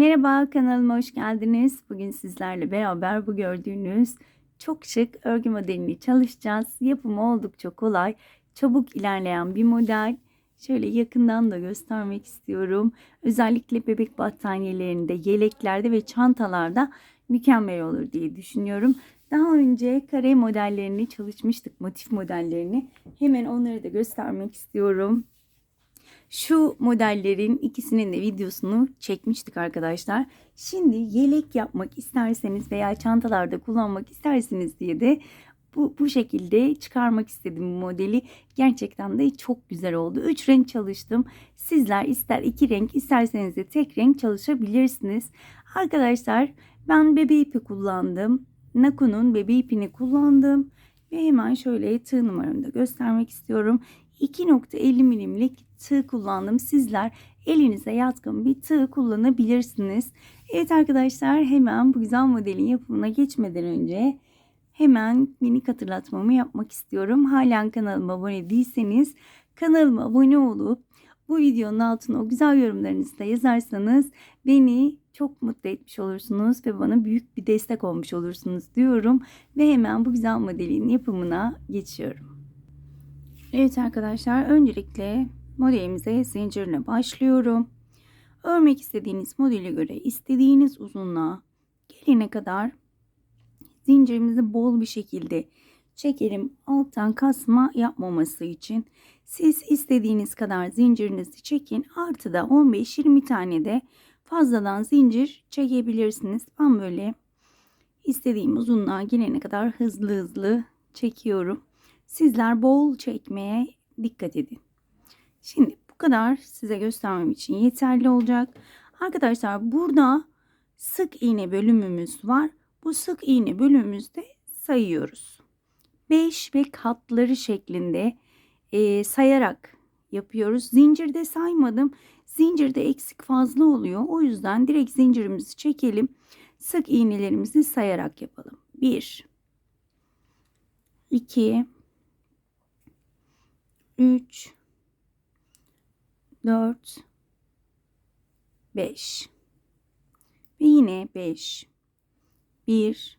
Merhaba kanalıma hoş geldiniz. Bugün sizlerle beraber bu gördüğünüz çok şık örgü modelini çalışacağız. Yapımı oldukça kolay, çabuk ilerleyen bir model. Şöyle yakından da göstermek istiyorum. Özellikle bebek battaniyelerinde, yeleklerde ve çantalarda mükemmel olur diye düşünüyorum. Daha önce kare modellerini çalışmıştık, motif modellerini. Hemen onları da göstermek istiyorum. Şu modellerin ikisinin de videosunu çekmiştik arkadaşlar. Şimdi yelek yapmak isterseniz veya çantalarda kullanmak isterseniz diye de bu, bu şekilde çıkarmak istedim bu modeli. Gerçekten de çok güzel oldu. Üç renk çalıştım. Sizler ister iki renk isterseniz de tek renk çalışabilirsiniz. Arkadaşlar ben bebe ipi kullandım. Naku'nun bebe ipini kullandım. Ve hemen şöyle tığ numaramı da göstermek istiyorum. 2.50 milimlik tığ kullandım. Sizler elinize yatkın bir tığ kullanabilirsiniz. Evet arkadaşlar hemen bu güzel modelin yapımına geçmeden önce hemen minik hatırlatmamı yapmak istiyorum. Halen kanalıma abone değilseniz kanalıma abone olup bu videonun altına o güzel yorumlarınızı da yazarsanız beni çok mutlu etmiş olursunuz ve bana büyük bir destek olmuş olursunuz diyorum. Ve hemen bu güzel modelin yapımına geçiyorum. Evet arkadaşlar öncelikle modelimize zincirine başlıyorum. Örmek istediğiniz modele göre istediğiniz uzunluğa gelene kadar zincirimizi bol bir şekilde çekelim. Alttan kasma yapmaması için siz istediğiniz kadar zincirinizi çekin. Artı da 15-20 tane de fazladan zincir çekebilirsiniz. Ben böyle istediğim uzunluğa gelene kadar hızlı hızlı çekiyorum. Sizler bol çekmeye dikkat edin. Şimdi bu kadar size göstermem için yeterli olacak. Arkadaşlar burada sık iğne bölümümüz var. Bu sık iğne bölümümüzde sayıyoruz. 5 ve katları şeklinde e, sayarak yapıyoruz. Zincirde saymadım. Zincirde eksik fazla oluyor. O yüzden direkt zincirimizi çekelim. Sık iğnelerimizi sayarak yapalım. 1 2 3 4 5 ve yine 5 1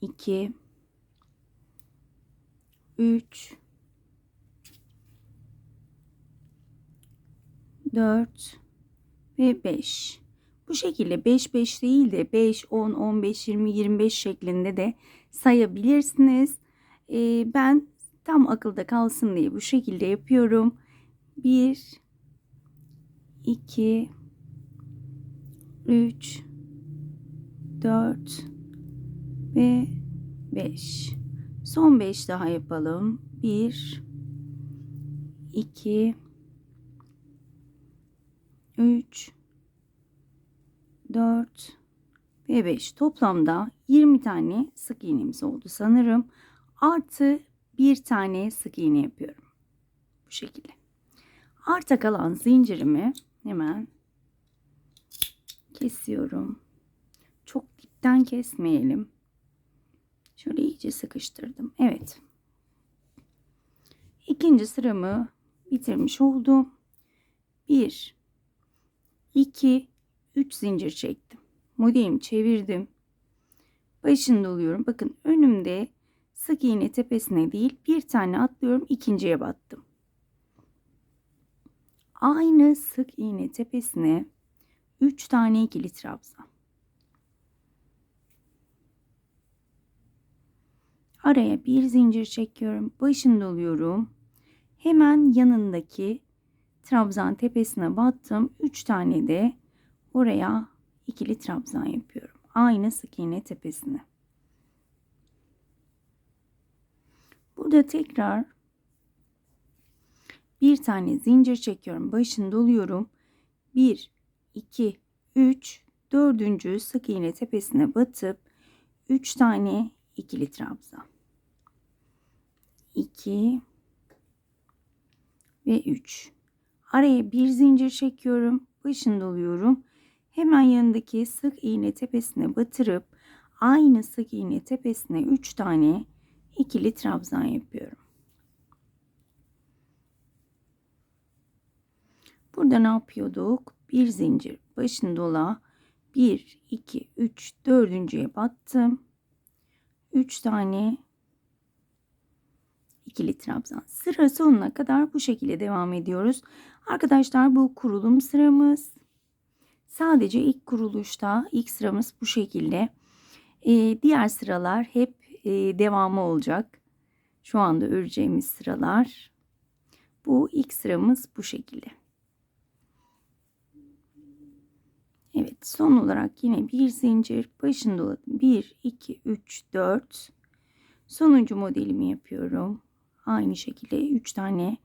2 3 4 ve 5 bu şekilde 5 5 değil de 5 10 15 20 25 şeklinde de sayabilirsiniz. Ee, ben tam akılda kalsın diye bu şekilde yapıyorum. 1 2 3 4 ve 5. Son 5 daha yapalım. 1 2 3 4 ve 5. Toplamda 20 tane sık iğnemiz oldu sanırım. Artı bir tane sık iğne yapıyorum. Bu şekilde. Arta kalan zincirimi hemen kesiyorum. Çok dipten kesmeyelim. Şöyle iyice sıkıştırdım. Evet. İkinci sıramı bitirmiş oldum. 1 2 3 zincir çektim. Modelimi çevirdim. Başını doluyorum. Bakın önümde sık iğne tepesine değil bir tane atlıyorum ikinciye battım. Aynı sık iğne tepesine 3 tane ikili trabzan. Araya bir zincir çekiyorum. Başını doluyorum. Hemen yanındaki trabzan tepesine battım. 3 tane de oraya ikili trabzan yapıyorum. Aynı sık iğne tepesine. Burada tekrar bir tane zincir çekiyorum. Başını doluyorum. 1, 2, 3, dördüncü sık iğne tepesine batıp 3 tane ikili trabzan. 2 ve 3. Araya bir zincir çekiyorum. Başını doluyorum. Hemen yanındaki sık iğne tepesine batırıp aynı sık iğne tepesine 3 tane ikili trabzan yapıyorum. Burada ne yapıyorduk? Bir zincir başını dola. 1, 2, 3, dördüncüye battım. 3 tane ikili trabzan. Sıra sonuna kadar bu şekilde devam ediyoruz. Arkadaşlar bu kurulum sıramız. Sadece ilk kuruluşta ilk sıramız bu şekilde. Ee, diğer sıralar hep e, devamı olacak. Şu anda öreceğimiz sıralar. Bu ilk sıramız bu şekilde. Evet son olarak yine bir zincir başını doladım. 1, 2, 3, 4. Sonuncu modelimi yapıyorum. Aynı şekilde 3 tane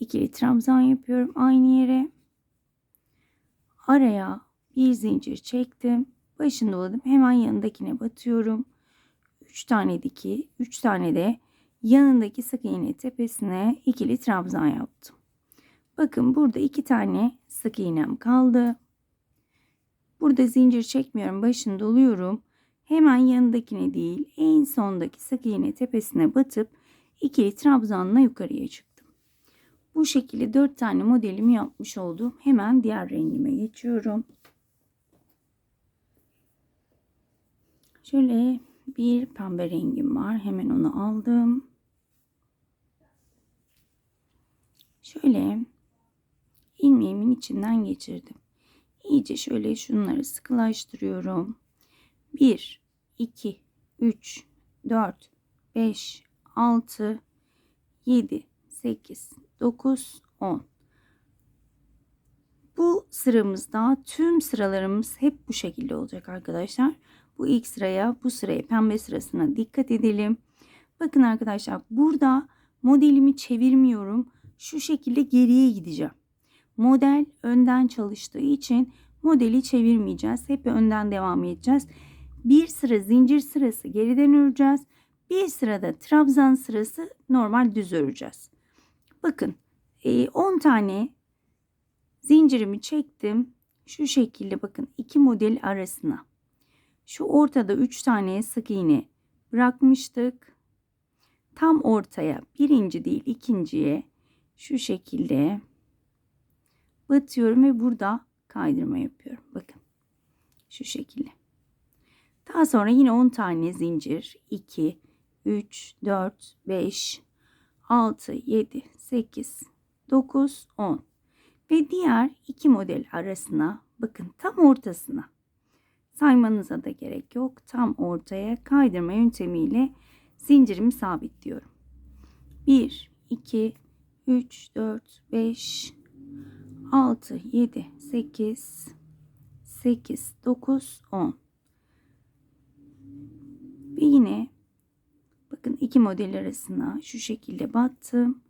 ikili trabzan yapıyorum aynı yere. Araya bir zincir çektim. Başını doladım. Hemen yanındakine batıyorum. 3 tane diki, 3 tane de yanındaki sık iğne tepesine ikili trabzan yaptım. Bakın burada iki tane sık iğnem kaldı. Burada zincir çekmiyorum. Başını doluyorum. Hemen yanındakine değil en sondaki sık iğne tepesine batıp ikili trabzanla yukarıya çıktım. Bu şekilde 4 tane modelimi yapmış oldum. Hemen diğer rengime geçiyorum. Şöyle bir pembe rengim var. Hemen onu aldım. Şöyle ilmeğimin içinden geçirdim. İyice şöyle şunları sıkılaştırıyorum. 1, 2, 3, 4, 5, 6, 7, 8, 9, 10. Bu sıramızda tüm sıralarımız hep bu şekilde olacak arkadaşlar. Bu ilk sıraya, bu sıraya, pembe sırasına dikkat edelim. Bakın arkadaşlar burada modelimi çevirmiyorum. Şu şekilde geriye gideceğim. Model önden çalıştığı için modeli çevirmeyeceğiz. Hep önden devam edeceğiz. Bir sıra zincir sırası geriden öreceğiz. Bir sırada trabzan sırası normal düz öreceğiz. Bakın 10 tane zincirimi çektim. Şu şekilde bakın iki model arasına. Şu ortada 3 tane sık iğne bırakmıştık. Tam ortaya birinci değil ikinciye şu şekilde batıyorum ve burada kaydırma yapıyorum. Bakın şu şekilde. Daha sonra yine 10 tane zincir 2 3 4 5 6 7 8 9 10 ve diğer iki model arasına bakın tam ortasına saymanıza da gerek yok. Tam ortaya kaydırma yöntemiyle zincirimi sabitliyorum. 1 2 3 4 5 6 7 8 8 9 10 ve yine bakın iki model arasına şu şekilde battım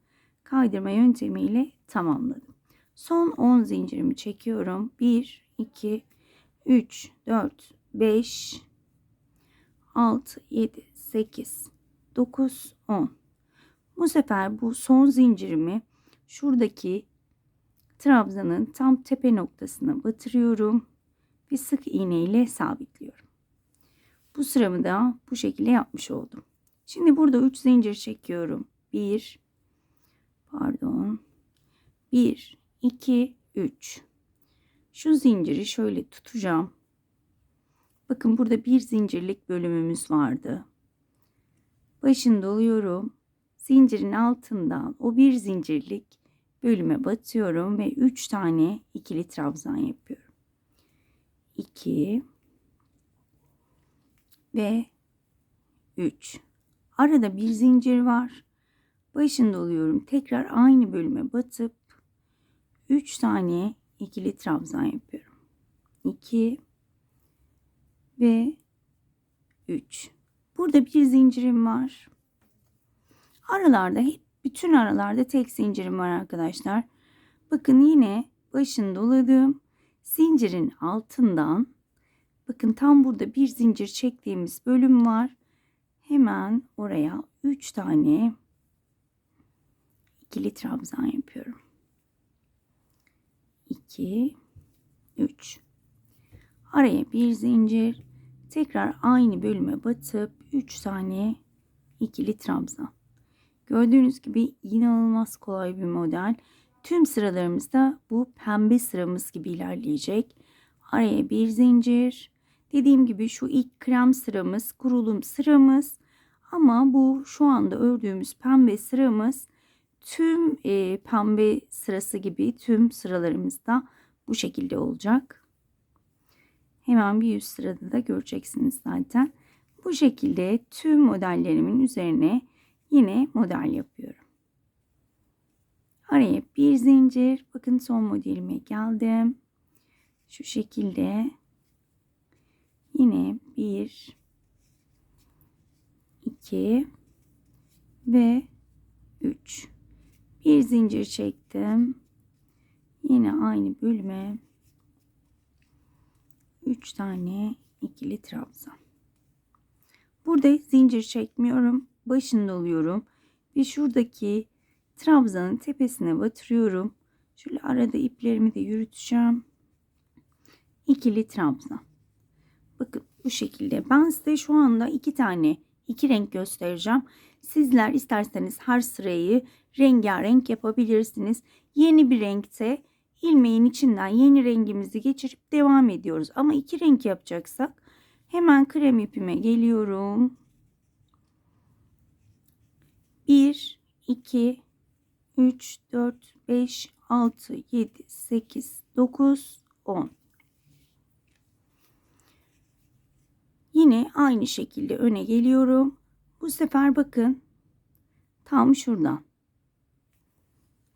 kaydırma yöntemiyle tamamladım son 10 zincirimi çekiyorum 1 2 3 4 5 6 7 8 9 10 bu sefer bu son zincirimi şuradaki trabzanın tam tepe noktasına batırıyorum ve sık iğne ile sabitliyorum. Bu sıramı da bu şekilde yapmış oldum. Şimdi burada 3 zincir çekiyorum. 1 pardon 1 2 3 şu zinciri şöyle tutacağım. Bakın burada bir zincirlik bölümümüz vardı. Başını doluyorum. Zincirin altından o bir zincirlik bölüme batıyorum ve 3 tane ikili trabzan yapıyorum. 2 ve 3. Arada bir zincir var. Başını doluyorum. Tekrar aynı bölüme batıp 3 tane ikili trabzan yapıyorum. 2 ve 3. Burada bir zincirim var. Aralarda hep bütün aralarda tek zincirim var arkadaşlar. Bakın yine başını doladım. Zincirin altından bakın tam burada bir zincir çektiğimiz bölüm var. Hemen oraya 3 tane ikili trabzan yapıyorum. 2 3 araya bir zincir tekrar aynı bölüme batıp 3 tane ikili trabzan gördüğünüz gibi inanılmaz kolay bir model Tüm sıralarımızda bu pembe sıramız gibi ilerleyecek. Araya bir zincir. Dediğim gibi şu ilk krem sıramız, kurulum sıramız. Ama bu şu anda ördüğümüz pembe sıramız tüm e, pembe sırası gibi tüm sıralarımızda bu şekilde olacak. Hemen bir üst sırada da göreceksiniz zaten. Bu şekilde tüm modellerimin üzerine yine model yapıyorum. Araya bir zincir. Bakın son modelime geldim. Şu şekilde yine bir, iki ve üç. Bir zincir çektim. Yine aynı bölüme 3 tane ikili trabzan. Burada zincir çekmiyorum. Başında oluyorum. Ve şuradaki trabzanın tepesine batırıyorum. Şöyle arada iplerimi de yürüteceğim. İkili trabzan. Bakın bu şekilde. Ben size şu anda iki tane iki renk göstereceğim. Sizler isterseniz her sırayı rengarenk yapabilirsiniz. Yeni bir renkte ilmeğin içinden yeni rengimizi geçirip devam ediyoruz. Ama iki renk yapacaksak hemen krem ipime geliyorum. 1, 2, 3, 4, 5, 6, 7, 8, 9, 10. Yine aynı şekilde öne geliyorum. Bu sefer bakın tam şuradan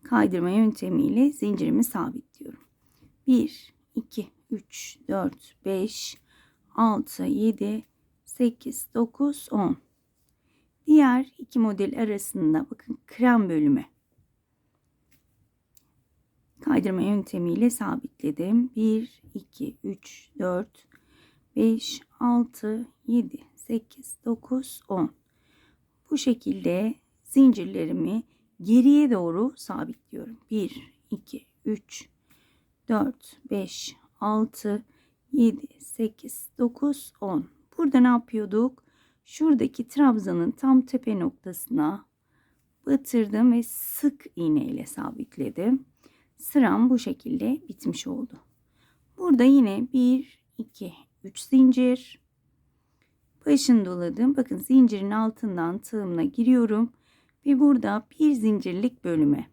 kaydırma yöntemiyle zincirimi sabitliyorum. 1, 2, 3, 4, 5, 6, 7, 8, 9, 10. Diğer iki model arasında bakın krem bölümü. Kaydırma yöntemiyle sabitledim. 1, 2, 3, 4, 5, 6, 7, 8, 9, 10. Bu şekilde zincirlerimi geriye doğru sabitliyorum. 1, 2, 3, 4, 5, 6, 7, 8, 9, 10. Burada ne yapıyorduk? Şuradaki trabzanın tam tepe noktasına batırdım ve sık iğne ile sabitledim. Sıram bu şekilde bitmiş oldu. Burada yine 1, 2, 3 zincir. Başını doladım. Bakın zincirin altından tığımla giriyorum. Ve burada bir zincirlik bölüme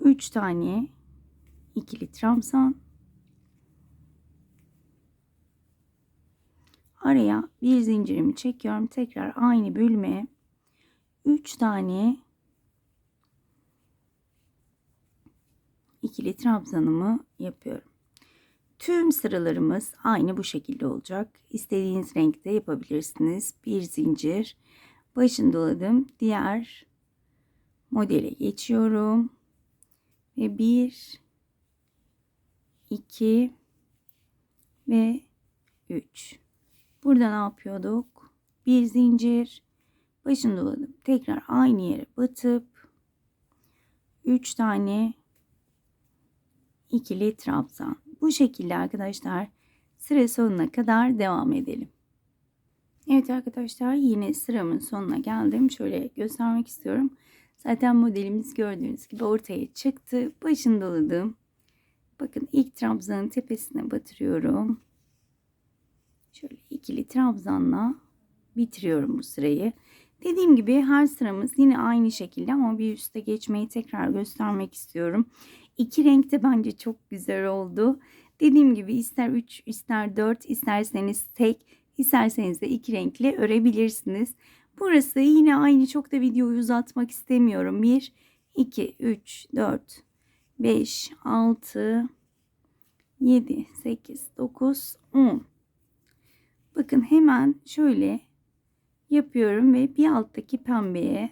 3 tane ikili trabzan araya bir zincirimi çekiyorum. Tekrar aynı bölüme 3 tane ikili trabzanımı yapıyorum. Tüm sıralarımız aynı bu şekilde olacak. İstediğiniz renkte yapabilirsiniz. Bir zincir başını doladım. Diğer modele geçiyorum. Ve 1 2 ve 3. Burada ne yapıyorduk? Bir zincir başını doladım. Tekrar aynı yere batıp 3 tane ikili trabzan. Bu şekilde arkadaşlar sıra sonuna kadar devam edelim. Evet arkadaşlar yine sıramın sonuna geldim. Şöyle göstermek istiyorum. Zaten modelimiz gördüğünüz gibi ortaya çıktı. Başını doladım. Bakın ilk trabzanın tepesine batırıyorum. Şöyle ikili trabzanla bitiriyorum bu sırayı. Dediğim gibi her sıramız yine aynı şekilde ama bir üste geçmeyi tekrar göstermek istiyorum. İki renk de bence çok güzel oldu. Dediğim gibi ister 3 ister 4 isterseniz tek isterseniz de iki renkli örebilirsiniz. Burası yine aynı çok da videoyu uzatmak istemiyorum. 1 2 3 4 5 6 7 8 9 10 Bakın hemen şöyle yapıyorum ve bir alttaki pembeye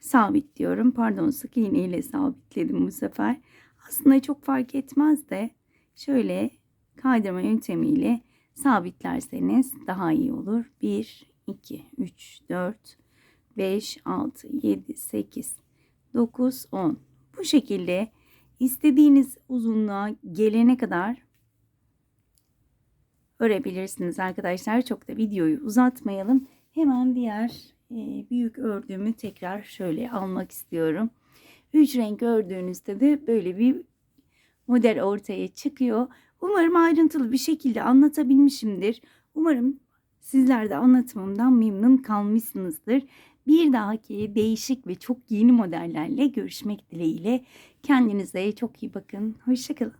sabitliyorum. Pardon sık iğne ile sabitledim bu sefer. Aslında çok fark etmez de şöyle kaydırma yöntemiyle sabitlerseniz daha iyi olur. 1, 2, 3, 4, 5, 6, 7, 8, 9, 10. Bu şekilde istediğiniz uzunluğa gelene kadar örebilirsiniz arkadaşlar. Çok da videoyu uzatmayalım. Hemen diğer e, büyük ördüğümü tekrar şöyle almak istiyorum. Üç renk ördüğünüzde de böyle bir model ortaya çıkıyor. Umarım ayrıntılı bir şekilde anlatabilmişimdir. Umarım sizler de anlatımımdan memnun kalmışsınızdır. Bir dahaki değişik ve çok yeni modellerle görüşmek dileğiyle. Kendinize çok iyi bakın. Hoşçakalın.